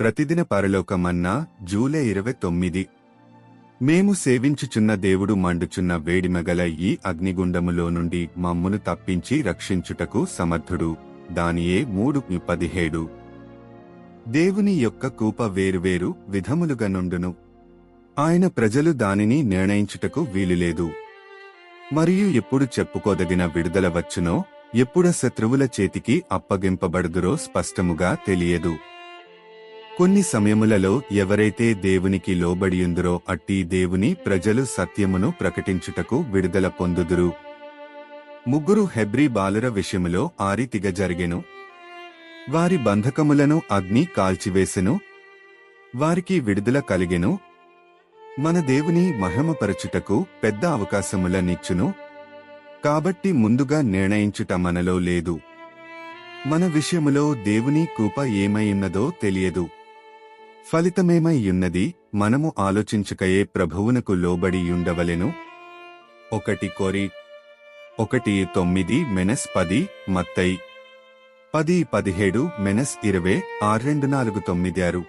ప్రతిదిన పరలోకమన్నా July ఇరవై తొమ్మిది. మేము సేవించుచున్న దేవుడు మండుచున్న వేడిమగల ఈ అగ్నిగుండములో నుండి మమ్మును తప్పించి రక్షించుటకు సమర్థుడు. దానియే మూడు పదిహేడు. దేవుని యొక్క కూప వేరువేరు విధములుగా నుండును. ఆయన ప్రజలు దానిని నిర్ణయించుటకు వీలులేదు. మరియు ఎప్పుడు చెప్పుకోదగిన విడుదల వచ్చునో ఎప్పుడ శత్రువుల చేతికి అప్పగింపబడుదురో స్పష్టముగా తెలియదు. కొన్ని సమయములలో ఎవరైతే దేవునికి లోబడియుందురో అట్టి దేవుని ప్రజలు సత్యమును ప్రకటించుటకు విడుదల పొందుదురు. ముగ్గురు హెబ్రీ బాలుర విషయములో ఆరితిగ జరిగెను. వారి బంధకములను అగ్ని కాల్చివేసెను. వారికి విడుదల కలిగెను. మన దేవుని మహిమపరచుటకు పెద్ద అవకాశముల నిచ్చును. కాబట్టి ముందుగా నిర్ణయించుట మనలో లేదు. మన విషయములో దేవుని కూప ఏమైన్నదో తెలియదు. ఫలితమేమైయున్నది? మనము ఆలోచించకయే ప్రభువునకు లోబడి ఉండవలెను ఒకటి కొరి ఒకటి తొమ్మిది మెనస్ పది మత్తై. పది పదిహేడు మెనస్ ఇరవై ఆరు రెండు నాలుగు తొమ్మిది ఆరు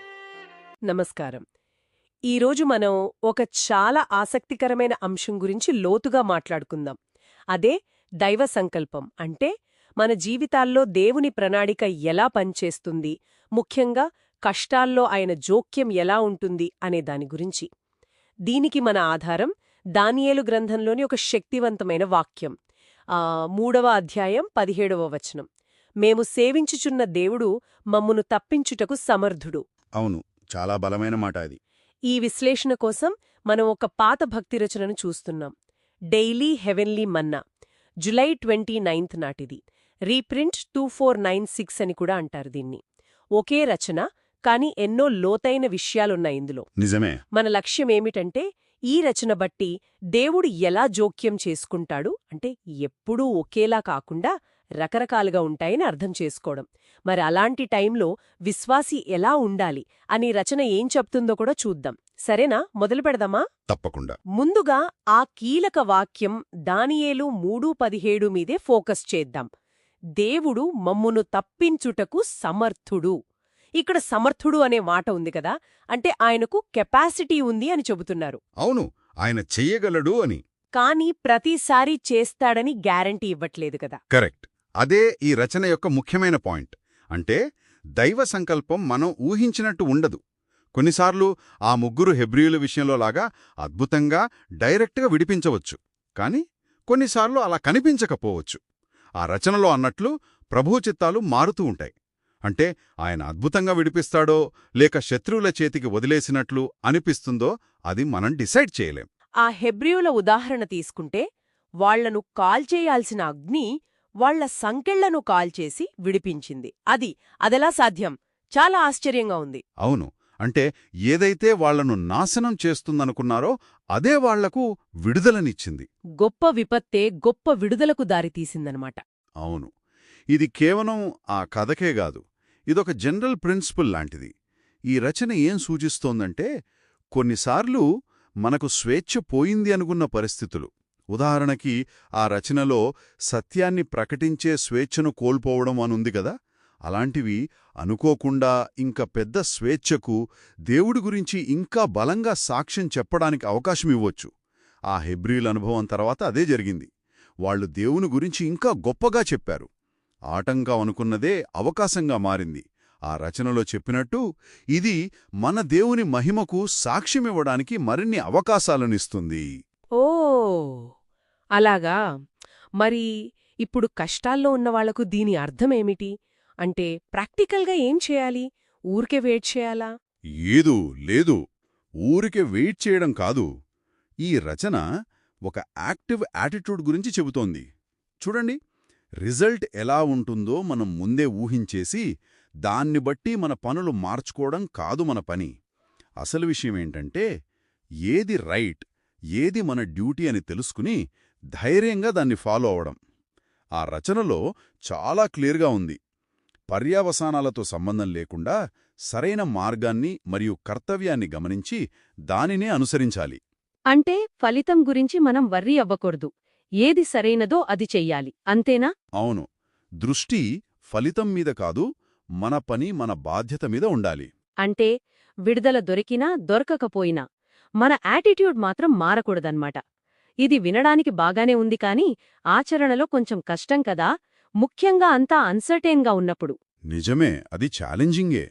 నమస్కారం. ఈరోజు మనం ఒక చాలా ఆసక్తికరమైన అంశం గురించి లోతుగా మాట్లాడుకుందాం. అదే దైవ సంకల్పం. అంటే మన జీవితాల్లో దేవుని ప్రణాళిక ఎలా పనిచేస్తుంది? ముఖ్యంగా కష్టాల్లో ఆయన జోక్యం ఎలా ఉంటుంది అనే దాని గురించి. దీనికి మన ఆధారం దానియేలు గ్రంథంలోని ఒక శక్తివంతమైన వాక్యం. ఆ మూడవ అధ్యాయం పదిహేడవ వచనం. మేము సేవించుచున్న దేవుడు మమ్మును తప్పించుటకు సమర్థుడు. అవును చాలా బలమైన మాట అది. ఈ విశ్లేషణ కోసం మనం ఒక పాత భక్తి రచనను చూస్తున్నాం. Daily heavenly manna. July twenty ninth నాటిది. Reprint two four nine six అని కూడా అంటారు దీన్ని. ఒకే రచన కాని ఎన్నో లోతైన విషయాలున్నాయి ఇందులో. నిజమే. మన లక్ష్యం ఏమిటంటే ఈ రచన బట్టి దేవుడు ఎలా జోక్యం చేసుకుంటాడు అంటే ఎప్పుడూ ఒకేలా కాకుండా రకరకాలుగా ఉంటాయని అర్థం చేసుకోవడం. మరి అలాంటి టైంలో విశ్వాసి ఎలా ఉండాలి అని రచన ఏం చెప్తుందో కూడా చూద్దాం. సరేనా? మొదలు పెడదామా? తప్పకుండా. ముందుగా ఆ కీలక వాక్యం దానియేలు మూడు పదిహేడు మీదే ఫోకస్ చేద్దాం. దేవుడు మమ్మును తప్పించుటకు సమర్థుడు. ఇక్కడ సమర్థుడు అనే మాట ఉంది కదా అంటే ఆయనకు కెపాసిటీ ఉంది అని చెబుతున్నారు. అవును ఆయన చెయ్యగలడు అని. కానీ ప్రతిసారి చేస్తాడని గ్యారంటీ ఇవ్వట్లేదు కదా. కరెక్ట్. అదే ఈ రచన యొక్క ముఖ్యమైన పాయింట్. అంటే దైవ సంకల్పం మనం ఊహించినట్టు ఉండదు. కొన్నిసార్లు ఆ ముగ్గురు హెబ్రియుల విషయంలో లాగా అద్భుతంగా డైరెక్ట్గా విడిపించవచ్చు. కాని కొన్నిసార్లు అలా కనిపించకపోవచ్చు. ఆ రచనలో అన్నట్లు ప్రభు చిత్తాలు మారుతూ ఉంటాయి. అంటే ఆయన అద్భుతంగా విడిపిస్తాడో లేక శత్రువుల చేతికి వదిలేసినట్లు అనిపిస్తుందో అది మనం డిసైడ్ చేయలేం. ఆ హెబ్రియుల ఉదాహరణ తీసుకుంటే వాళ్ళను కాల్చేయాల్సిన అగ్ని వాళ్ళ సంకెళ్ళను కాల్చేసి విడిపించింది. అది అదెలా సాధ్యం? చాలా ఆశ్చర్యంగా ఉంది. అవును. అంటే ఏదైతే వాళ్ళను నాశనం చేస్తుందనుకున్నారో అదే వాళ్ళకు విడుదలనిచ్చింది. గొప్ప విపత్తే గొప్ప విడుదలకు దారితీసిందనమాట. అవును. ఇది కేవలం ఆ కథకే గాదు ఇదొక జనరల్ ప్రిన్సిపల్ లాంటిది. ఈ రచన ఏం సూచిస్తోందంటే కొన్నిసార్లు మనకు స్వేచ్ఛ పోయింది అనుకున్న పరిస్థితులు. ఉదాహరణకి ఆ రచనలో సత్యాన్ని ప్రకటించే స్వేచ్ఛను కోల్పోవడం అనుంది కదా? అలాంటివి అనుకోకుండా ఇంక పెద్ద స్వేచ్ఛకు దేవుడి గురించి ఇంకా బలంగా సాక్ష్యం చెప్పడానికి అవకాశమివ్వచ్చు ఆ హెబ్రియుల అనుభవం తర్వాత అదే జరిగింది. వాళ్ళు దేవుని గురించి ఇంకా గొప్పగా చెప్పారు. ఆటంకం అనుకున్నదే అవకాశంగా మారింది. ఆ రచనలో చెప్పినట్టు ఇది మన దేవుని మహిమకు సాక్ష్యమివ్వడానికి మరిన్ని అవకాశాలనిస్తుంది. ఓ! అలాగా. మరి ఇప్పుడు కష్టాల్లో ఉన్నవాళ్ళకు దీని అర్థమేమిటి? అంటే ప్రాక్టికల్గా ఏం చేయాలి? ఊరికే వెయిట్ చేయాలా? ఏదు లేదు. ఊరికే వెయిట్ చేయడం కాదు. ఈ రచన ఒక యాక్టివ్ యాటిట్యూడ్ గురించి చెబుతోంది. చూడండి. రిజల్ట్ ఎలా ఉంటుందో మనం ముందే ఊహించేసి దాన్ని బట్టి మన పనులు మార్చుకోవడం కాదు మన పని. అసలు విషయమేంటంటే ఏది రైట్ ఏది మన డ్యూటీ అని తెలుసుకుని ధైర్యంగా దాన్ని ఫాలో అవడం. ఆ రచనలో చాలా క్లియర్గా ఉంది. పర్యావసానాలతో సంబంధం లేకుండా సరైన మార్గాన్ని మరియు కర్తవ్యాన్ని గమనించి దానినే అనుసరించాలి. అంటే ఫలితం గురించి మనం వర్రీ అవ్వకూడదు. ఏది సరైనదో అది చెయ్యాలి. అంతేనా? అవును. దృష్టి ఫలితం మీద కాదు మన పని మన బాధ్యత మీద ఉండాలి. అంటే విడుదల దొరికినా దొరకకపోయినా మన యాటిట్యూడ్ మాత్రం మారకూడదన్నమాట. ఇది వినడానికి బాగానే ఉంది కాని ఆచరణలో కొంచెం కష్టం కదా ముఖ్యంగా అంతా అన్సర్టైన్గా ఉన్నప్పుడు. నిజమే అది ఛాలెంజింగే.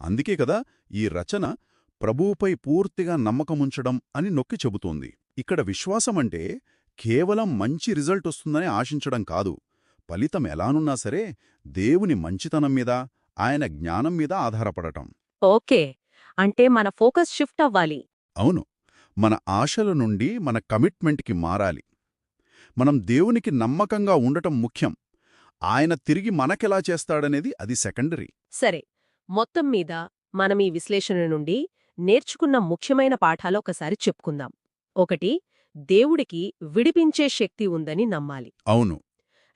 అందుకే కదా ఈ రచన ప్రభువుపై పూర్తిగా నమ్మకముంచడం అని నొక్కి చెబుతోంది. ఇక్కడ విశ్వాసమంటే కేవలం మంచి రిజల్ట్ వస్తుందని ఆశించడం కాదు. ఫలితం ఎలానున్నా సరే దేవుని మంచితనం మీద ఆయన జ్ఞానం మీద ఆధారపడటం. ఓకే. అంటే మన ఫోకస్ షిఫ్ట్ అవ్వాలి. అవును. మన ఆశల నుండి మన కమిట్మెంట్కి మారాలి. మనం దేవునికి నమ్మకంగా ఉండటం ముఖ్యం. ఆయన తిరిగి మనకెలా చేస్తాడనేది అది సెకండరీ. సరే. మొత్తం మీద మనం ఈ విశ్లేషణ నుండి నేర్చుకున్న ముఖ్యమైన పాఠాలు ఒకసారి చెప్పుకుందాం. ఒకటి దేవుడికి విడిపించే శక్తి ఉందని నమ్మాలి. అవును.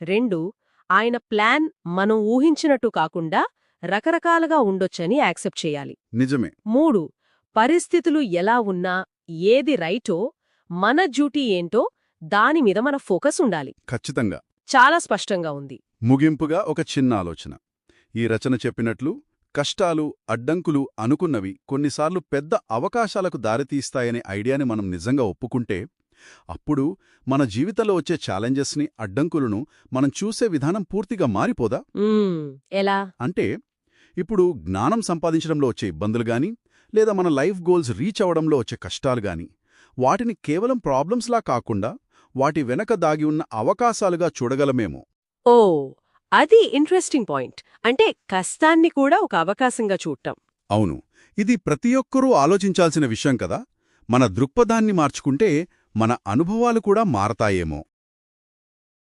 రెండు ఆయన ప్లాన్ మనం ఊహించినట్టు కాకుండా రకరకాలుగా ఉండొచ్చని యాక్సెప్ట్ చేయాలి. నిజమే. మూడు పరిస్థితులు ఎలా ఉన్నా ఏది రైటో మన డ్యూటీ ఏంటో దానిమీద మన ఫోకస్ ఉండాలి. ఖచ్చితంగా. చాలా స్పష్టంగా ఉంది. ముగింపుగా ఒక చిన్న ఆలోచన. ఈ రచన చెప్పినట్లు కష్టాలు అడ్డంకులు అనుకున్నవి కొన్నిసార్లు పెద్ద అవకాశాలకు దారితీస్తాయనే ఐడియాని మనం నిజంగా ఒప్పుకుంటే అప్పుడు మన జీవితంలో వచ్చే ఛాలెంజెస్ని అడ్డంకులను మనం చూసే విధానం పూర్తిగా మారిపోదా? ఎలా? అంటే ఇప్పుడు జ్ఞానం సంపాదించడంలో వచ్చే ఇబ్బందులు గాని లేదా మన లైఫ్ గోల్స్ రీచ్ అవడంలో వచ్చే కష్టాలు గాని వాటిని కేవలం ప్రాబ్లమ్స్లా కాకుండా వాటి వెనక దాగి ఉన్న అవకాశాలుగా చూడగలమేమో. ఓ అది ఇంట్రెస్టింగ్ పాయింట్. అంటే కష్టాన్ని కూడా ఒక అవకాశంగా చూడటం. అవును. ఇది ప్రతి ఒక్కరూ ఆలోచించాల్సిన విషయం కదా. మన దృక్పథాన్ని మార్చుకుంటే మన అనుభవాలు కూడా మారతాయేమో.